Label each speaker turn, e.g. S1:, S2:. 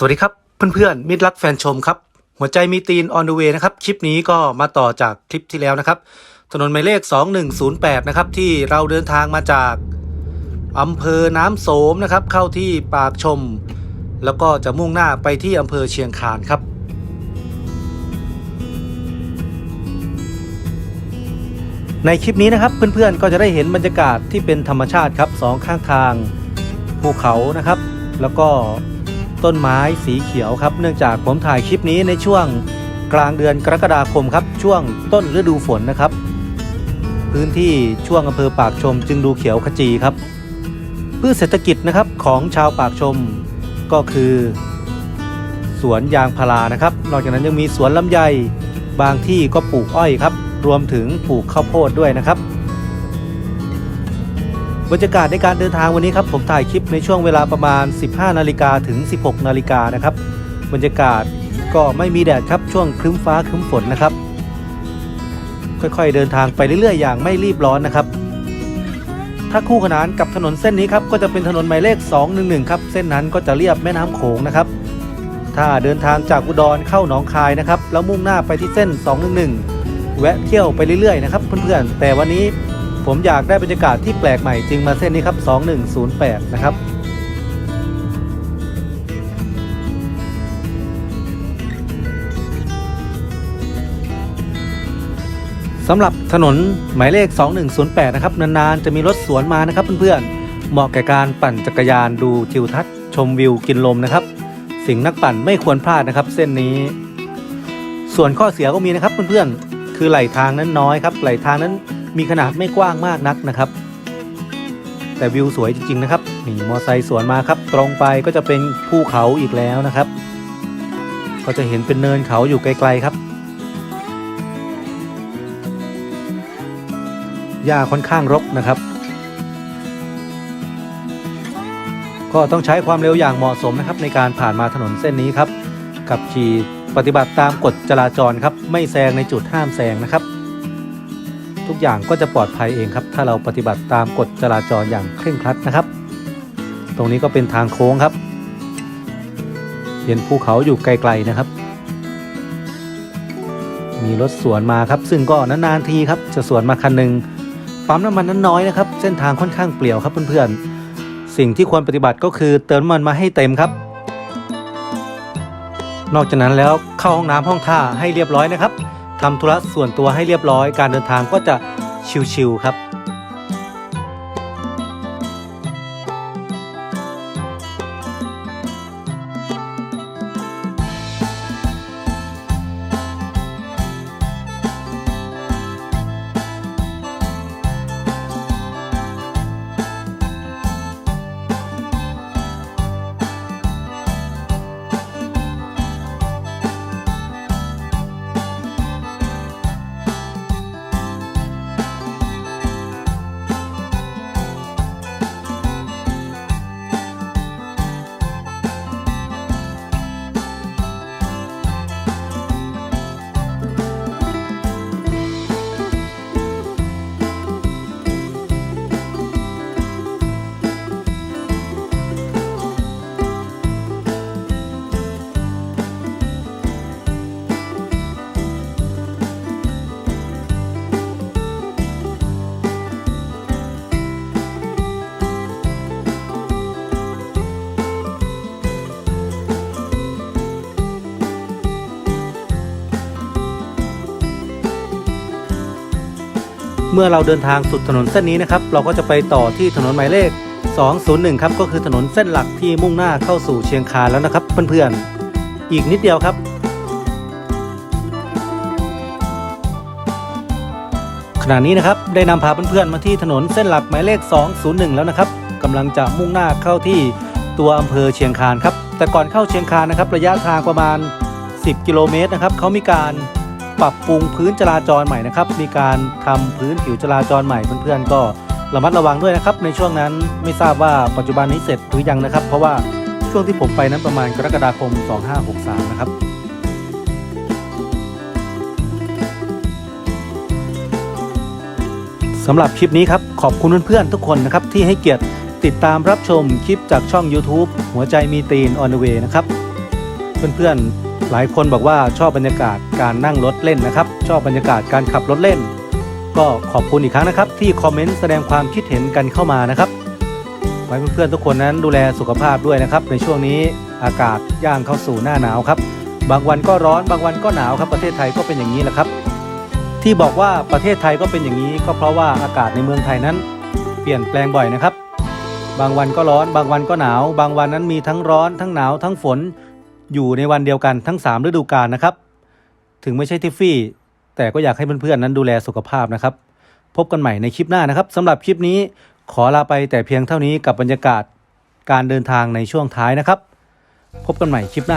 S1: สวัสดีครับเพื่อนๆมิตรรักแฟนชมครับ หัวใจมีตีน on the way นะครับ คลิปนี้ก็มาต่อจากคลิปที่แล้วนะครับ ถนนหมายเลข 2108 นะครับ ที่เราเดินทางมาจากอำเภอน้ำโสมนะครับ เข้าที่ปากชม แล้วก็จะมุ่งหน้าไปที่อำเภอเชียงคานครับในคลิปนี้นะครับเพื่อนๆก็จะได้เห็นบรรยากาศที่เป็นธรรมชาติครับสองข้างทางภูเขานะครับ แล้วก็ ต้นไม้สีเขียวครับ เนื่องจากผมถ่ายคลิปนี้ในช่วงกลางเดือนกรกฎาคมครับ ช่วงต้นฤดูฝนนะครับ พื้นที่ช่วงอำเภอปากชมจึงดูเขียวขจีครับพืชเศรษฐกิจนะครับของชาวปากชมก็คือ สวนยางพารานะครับ นอกจากนั้นยังมีสวนลำไยบางที่ก็ปลูกอ้อยครับ รวมถึงปลูกข้าวโพดด้วยนะครับ บรรยากาศในการเดินทางวันนี้ครับผมถ่ายคลิปในช่วงเวลาประมาณ 15 นาฬิกาถึง 16 นาฬิกานะครับบรรยากาศก็ไม่มีแดดครับช่วงครึ้มฟ้าครึ้มฝนนะครับ ค่อยๆเดินทางไปเรื่อยๆ อย่างไม่รีบร้อนนะครับ ถ้าคู่ขนานกับถนนเส้นนี้ครับก็จะเป็นถนนหมายเลข 211 ครับเส้นนั้นก็จะเรียบแม่น้ำโขงนะครับ ถ้าเดินทางจากอุดรเข้าหนองคายนะครับแล้วมุ่งหน้าไปที่เส้น 211 แวะเที่ยวไปเรื่อยๆนะครับเพื่อนๆแต่วันนี้ ผมอยากได้บรรยากาศที่แปลกใหม่จึงมาเส้นนี้ครับ 2108 นะครับสำหรับถนนหมายเลข 2108 นะครับ นาน ๆ จะมีรถสวนมานะครับเพื่อน ๆ เหมาะแก่การปั่นจักรยานดูทิวทัศน์ชมวิวกินลมนะครับ สิ่งนักปั่นไม่ควรพลาดนะครับ เส้นนี้ ส่วนข้อเสียก็มีนะครับเพื่อน ๆ คือไหลทางนั้นน้อยครับไหลทางนั้น มีขนาดไม่กว้างมากนักนะครับ แต่วิวสวยจริง ๆ นะครับนี่มอไซค์สวนมาครับ ตรงไปก็จะเป็นภูเขาอีกแล้วนะครับ ก็จะเห็นเป็นเนินเขาอยู่ไกลๆครับหญ้าค่อนข้างรกนะครับ ก็ต้องใช้ความเร็วอย่างเหมาะสมนะครับ ในการผ่านมาถนนเส้นนี้ครับขับขี่ปฏิบัติตามกฎจราจรครับ ไม่แซงในจุดห้ามแซงนะครับ ทุกอย่างก็จะปลอดภัยเองครับ ถ้าเราปฏิบัติตามกฎจราจรอย่างเคร่งครัดนะครับ ตรงนี้ก็เป็นทางโค้งครับ เห็นภูเขาอยู่ไกลๆนะครับ มีรถสวนมาครับ ซึ่งก็นานๆทีครับจะสวนมาคันหนึ่งปั๊มน้ำมันนั้นน้อยนะครับ เส้นทางค่อนข้างเปลี่ยวครับเพื่อนๆ สิ่งที่ควรปฏิบัติก็คือเติมน้ำมันมาให้เต็มครับ นอกจากนั้นแล้วเข้าห้องน้ำห้องท่าให้เรียบร้อยนะครับ ทำธุระส่วนตัวให้เรียบร้อย การเดินทางก็จะชิวๆครับ มื่อเราเดินทางสุดถนนเส้นนี้นะครับ เราก็จะไปต่อที่ถนนหมายเลข 201 ครับ ก็คือถนนเส้นหลักที่มุ่งหน้าเข้าสู่เชียงคานแล้วนะครับเพื่อนๆ อีกนิดเดียวครับขณะนี้นะครับได้นำพาเพื่อนๆมาที่ถนนเส้นหลักหมายเลข 201 แล้วนะครับกำลังจะมุ่งหน้าเข้าที่ตัวอำเภอเชียงคานครับแต่ก่อนเข้าเชียงคานนะครับระยะทางประมาณ 10 กิโลเมตรนะครับเขามีการ ปรับปรุงพื้นจราจรใหม่นะครับ มีการทำพื้นผิวจราจรใหม่เพื่อนๆ ก็ระมัดระวังด้วยนะครับ ในช่วงนั้นไม่ทราบว่าปัจจุบันนี้เสร็จหรือยังนะครับ เพราะว่าช่วงที่ผมไปนั้นประมาณกรกฎาคม 2563 นะครับสำหรับคลิปนี้ครับ ขอบคุณเพื่อนๆทุกคนนะครับ ที่ให้เกียรติติดตามรับชมคลิปจากช่อง YouTube หัวใจมีตีน on the way นะครับ เพื่อนๆ หลายคนบอกว่าชอบบรรยากาศการนั่งรถเล่นนะครับ ชอบบรรยากาศการขับรถเล่น ก็ขอบคุณอีกครั้งนะครับ ที่คอมเมนต์แสดงความคิดเห็นกันเข้ามานะครับไว้เพื่อนๆทุกคนนั้นดูแลสุขภาพด้วยนะครับ ในช่วงนี้อากาศย่างเข้าสู่หน้าหนาวครับ บางวันก็ร้อนบางวันก็หนาวครับ ประเทศไทยก็เป็นอย่างนี้แหละครับ ที่บอกว่าประเทศไทยก็เป็นอย่างนี้ ก็เพราะว่าอากาศในเมืองไทยนั้น เปลี่ยนแปลงบ่อยนะครับ บางวันก็ร้อน บางวันก็หนาว บางวันนั้นมีทั้งร้อนทั้งหนาวทั้งฝน อยู่ในวันเดียวกันทั้ง 3 ฤดูกาลนะครับ ถึงไม่ใช่ทิฟฟี่ แต่ก็อยากให้เพื่อนๆนั้นดูแลสุขภาพนะครับ พบกันใหม่ในคลิปหน้านะครับสำหรับคลิปนี้ขอลาไปแต่เพียงเท่านี้กับบรรยากาศการเดินทางในช่วงท้ายนะครับ พบกันใหม่คลิปหน้า